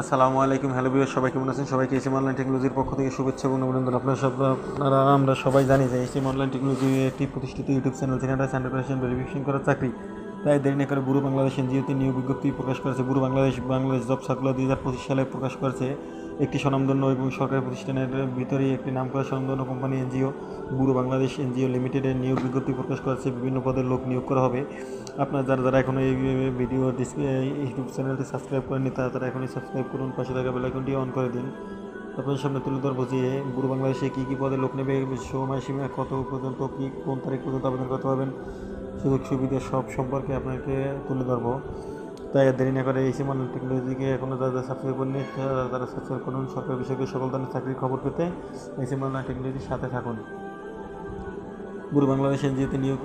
আসসালামু আলাইকুম। হ্যালো বিয়ার সবাই কেমন আছেন? সবাইকে এসএম অনলাইন টেকনোলজির পক্ষ থেকে শুভেচ্ছা এবং অভিনন্দন। আপনারা সব আপনারা, আমরা সবাই জানি যে এসএম অনলাইন টেকনোলজি একটি প্রতিষ্ঠিত ইউটিউব চ্যানেল যেখানে হান্ড্রেড পার্সেন্ট ভেরিফিকেশন করার চাকরি। তাই দেরি না করে বুড়ো বাংলাদেশ এনজিওতে নিয়োগ বিজ্ঞপ্তি প্রকাশ করেছে। বুড়ো বাংলাদেশ বাংলাদেশ জব সার্কুলার দুই হাজার পঁচিশ সালে প্রকাশ করেছে। একটি স্বনামধন্য এবং সরকারি প্রতিষ্ঠানের ভিতরেই একটি নাম করা স্বনামধন্য কোম্পানি এনজিও বুড়ো বাংলাদেশ এনজিও লিমিটেডের নিয়োগ বিজ্ঞপ্তি প্রকাশ করেছে। বিভিন্ন পদের লোক নিয়োগ করা হবে। আপনার যারা যারা এখনও এই ভিডিও ইউটিউব চ্যানেলটি সাবস্ক্রাইব করেননি, তারা তারা এখনই সাবস্ক্রাইব করুন। পাশে থাকা বেলাইকনটি অন করে দিন। আপনাদের সামনে তুলে ধরবো যে বুড়ো বাংলাদেশে কী কী পদে লোক নেবে সময়সীমা কত পর্যন্ত, কী, কোন তারিখ পর্যন্ত আবেদন করতে পারবেন, সুযোগ সুবিধা সব সম্পর্কে আপনাকে তুলে ধরবো। তাই দেরি না করে এই সিমান টেকনোলজিকে এখনও যারা সাবস্ক্রাইব করেনি তারা সাবস্ক্রাইব করুন, সরকারি বিষয়কে সকল ধরনের চাকরির খবর পেতে এই সিমান টেকনোলজির সাথে থাকুন। বুড়ো বাংলাদেশ এনজিওতে নিয়োগ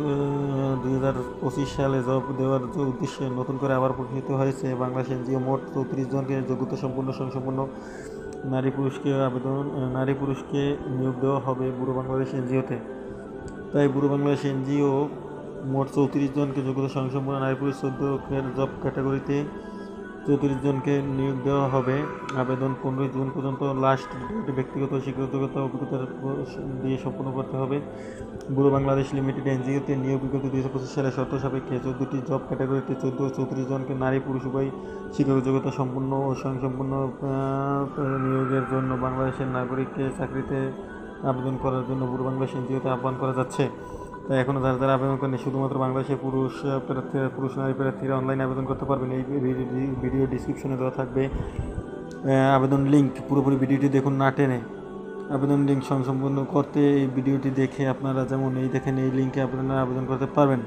দুই হাজার পঁচিশ সালে জব দেওয়ার উদ্দেশ্যে নতুন করে আবার প্রকাশিত হয়েছে, বাংলাদেশ এনজিও মোট চৌত্রিশ জনকে যোগ্যতা সম্পূর্ণ সম্পূর্ণ নারী পুরুষকে আবেদন নারী পুরুষকে নিয়োগ দেওয়া হবে বুড়ো বাংলাদেশ এনজিওতে। তাই বুড়ো বাংলাদেশ এনজিও মোট চৌত্রিশ জনকে যোগ্যতা সম্পূর্ণ নারী পুরুষ চোদ্দ জব ক্যাটাগরিতে চৌত্রিশ জনকে নিয়োগ দেওয়া হবে। আবেদন পনেরোই জুন পর্যন্ত লাস্ট ডেট ব্যক্তিগত শিক্ষাগত অভিজ্ঞতা দিয়ে সম্পন্ন করতে হবে। বুড়ো বাংলাদেশ লিমিটেড এনজিওতে নিয়োগ বিজ্ঞপ্তি দুই পঁচিশ সালে শর্ত সাপেক্ষে চোদ্দটি জব ক্যাটাগরিতে চোদ্দ চৌত্রিশ জনকে নারী, পুরুষ উভয় শিক্ষাগত যোগ্যতা সম্পূর্ণ ও স্বয়ংসম্পূর্ণ নিয়োগের জন্য বাংলাদেশের নাগরিককে চাকরিতে আবেদন করার জন্য বুড়ো বাংলাদেশ এনজিওতে আহ্বান করা যাচ্ছে। তাই এখনও যারা যারা আবেদন করেনি শুধুমাত্র বাংলাদেশের পুরুষ প্রার্থীরা পুরুষ নারী প্রার্থীরা অনলাইনে আবেদন করতে পারবেন। এই ভিডিও ডিসক্রিপশনে দেওয়া থাকবে আবেদন লিঙ্ক পুরোপুরি ভিডিওটি দেখুন, না টেনে আবেদন লিঙ্ক সম্পূর্ণ করতে এই ভিডিওটি দেখে আপনারা যেমন এই দেখেন, এই লিঙ্কে আপনারা আবেদন করতে পারবেন।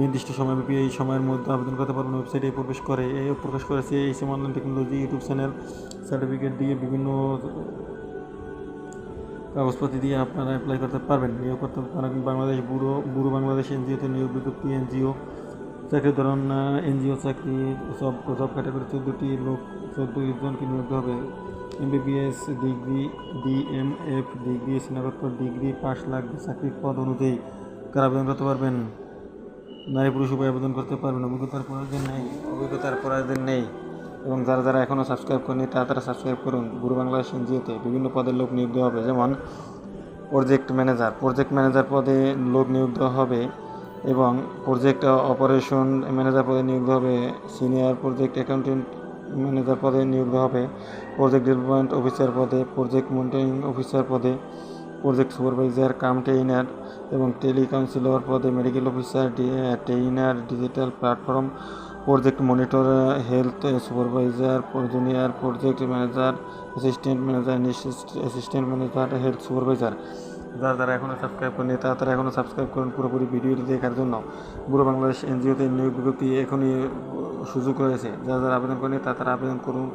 নির্দিষ্ট সময়ব্যাপী এই সময়ের মধ্যে আবেদন করতে পারবেন। ওয়েবসাইটে প্রবেশ করে এই প্রকাশ করেছে এই same online technology YouTube channel certificate দিয়ে বিভিন্ন কাগজপত্র দিয়ে আপনারা অ্যাপ্লাই করতে পারবেন। নিয়োগ করতে পারবেন বাংলাদেশ বুড়ো বুড়ো বাংলাদেশ এনজিওতে নিয়োগ বিজ্ঞপ্তি, এনজিও চাকরি ধরুন এনজিও চাকরি, সব সব ক্যাটাগরি চোদ্দোটি লোক চোদ্দ জনকে নিয়োগ হবে। এমবিবিএস ডিগ্রি ডিএমএফ ডিগ্রি স্নাতকোত্তর ডিগ্রি পাঁচ লাখ চাকরির পদ অনুযায়ী কারা আবেদন করতে পারবেন? নারী পুরুষ উপায় আবেদন করতে পারবেন। অভিজ্ঞতার প্রয়োজন নেই। অভিজ্ঞতার প্রয়োজন নেই। এবং যারা যারা এখনও সাবস্ক্রাইব করেনি তারা তারা সাবস্ক্রাইব করুন। গুরু বাংলাদেশ এনজিওতে বিভিন্ন পদের লোক নিয়োগ দেওয়া হবে। যেমন প্রজেক্ট ম্যানেজার প্রজেক্ট ম্যানেজার পদে লোক নিয়োগ দেওয়া হবে এবং প্রজেক্ট অপারেশন ম্যানেজার পদে নিয়োগ দেওয়া হবে সিনিয়র প্রজেক্ট অ্যাকাউন্টেন্ট ম্যানেজার পদে নিয়োগ দেওয়া হবে প্রজেক্ট ডেভেলপমেন্ট অফিসার পদে প্রজেক্ট মনিটরিং অফিসার পদে প্রজেক্ট সুপারভাইজার কাম ট্রেইনার এবং টেলি কাউন্সিলর পদে medical officer trainer digital platform project monitor, health supervisor junior project manager, assistant manager assistant manager, health supervisor. যারা যারা এখনও সাবস্ক্রাইব করেনি তারা তারা এখনও সাবস্ক্রাইব করুন পুরোপুরি ভিডিওটি দেখার জন্য। পুরো বাংলাদেশ এনজিওতে নিয়োগ বিজ্ঞপ্তি এখনই সুযোগ রয়েছে। যারা যারা আবেদন করেনি তারা তারা আবেদন করুন।